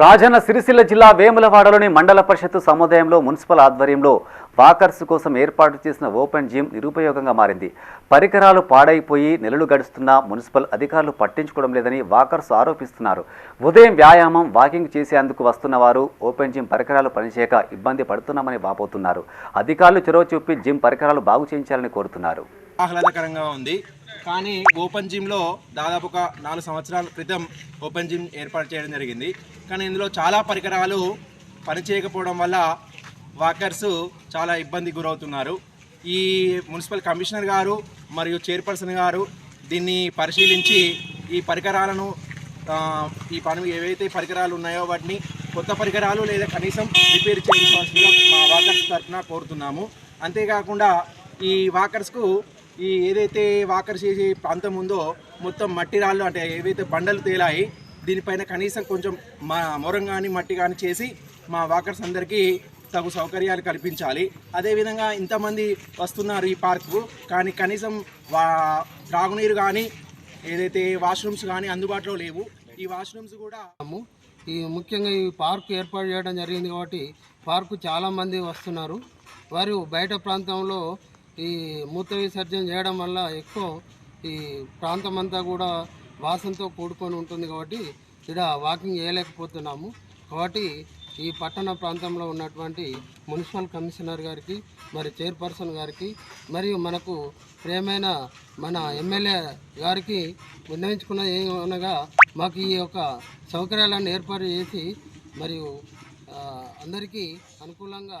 రాజన్న సిరిసిల్ల జిల్లా వేములవాడలోని మండల పరిషత్ సముదాయంలో మున్సిపల్ ఆధ్వర్యంలో వాకర్స్ కోసం ఏర్పాటు చేసిన ఓపెన్ జిమ్ నిరుపయోగంగా మారింది. పరికరాలు పాడైపోయి నెలలు గడుస్తున్నా మున్సిపల్ అధికారులు పట్టించుకోవడం లేదని వాకర్స్ ఆరోపిస్తున్నారు. ఉదయం వ్యాయామం వాకింగ్ చేసేందుకు వస్తున్న వారు ఓపెన్ జిమ్ పరికరాలు పనిచేయక ఇబ్బంది పడుతున్నామని వాపోతున్నారు. అధికారులు చొరవ చూపి జిమ్ పరికరాలు బాగు చేయించాలని కోరుతున్నారు. ఆహ్లాదకరంగా ఉంది. కానీ ఓపెన్ జిమ్లో దాదాపు ఒక నాలుగు సంవత్సరాల క్రితం ఓపెన్ జిమ్ ఏర్పాటు చేయడం జరిగింది. కానీ ఇందులో చాలా పరికరాలు పనిచేయకపోవడం వల్ల వాకర్స్ చాలా ఇబ్బంది గురవుతున్నారు. ఈ మున్సిపల్ కమిషనర్ గారు మరియు చైర్పర్సన్ గారు దీన్ని పరిశీలించి ఈ పరికరాలను ఈ పని ఏవైతే పరికరాలు ఉన్నాయో వాటిని కొత్త పరికరాలు లేదా కనీసం రిపేర్ చేయించాల్సిందిగా మా వాకర్స్ తరఫున కోరుతున్నాము. అంతేకాకుండా ఈ వాకర్స్కు ఈ ఏదైతే వాకర్ చేసే ప్రాంతం ఉందో మొత్తం మట్టి రాళ్ళు అంటే ఏవైతే బండలు తేలాయి దీనిపైన కనీసం కొంచెం మా మొరం కానీ మట్టి కానీ చేసి మా వాకర్స్ అందరికీ తగు సౌకర్యాలు కల్పించాలి. అదేవిధంగా ఇంతమంది వస్తున్నారు ఈ పార్కు కానీ కనీసం వా త్రాగునీరు కానీ ఏదైతే వాష్రూమ్స్ కానీ అందుబాటులో లేవు. ఈ వాష్రూమ్స్ కూడా ఈ ముఖ్యంగా ఈ పార్కు ఏర్పాటు చేయడం జరిగింది కాబట్టి పార్కు చాలామంది వస్తున్నారు. వారు బయట ప్రాంతంలో ఈ మూత్ర విసర్జన చేయడం వల్ల ఎక్కువ ఈ ప్రాంతం అంతా కూడా వాసనతో కూడుకొని ఉంటుంది కాబట్టి ఇక్కడ వాకింగ్ చేయలేకపోతున్నాము. కాబట్టి ఈ పట్టణ ప్రాంతంలో ఉన్నటువంటి మున్సిపల్ కమిషనర్ గారికి మరి చైర్పర్సన్ గారికి మరియు మనకు ప్రియమైన మన ఎమ్మెల్యే గారికి విన్నవించుకున్న ఏమనగా మాకు ఈ యొక్క సౌకర్యాలను ఏర్పాటు చేసి మరియు అందరికీ అనుకూలంగా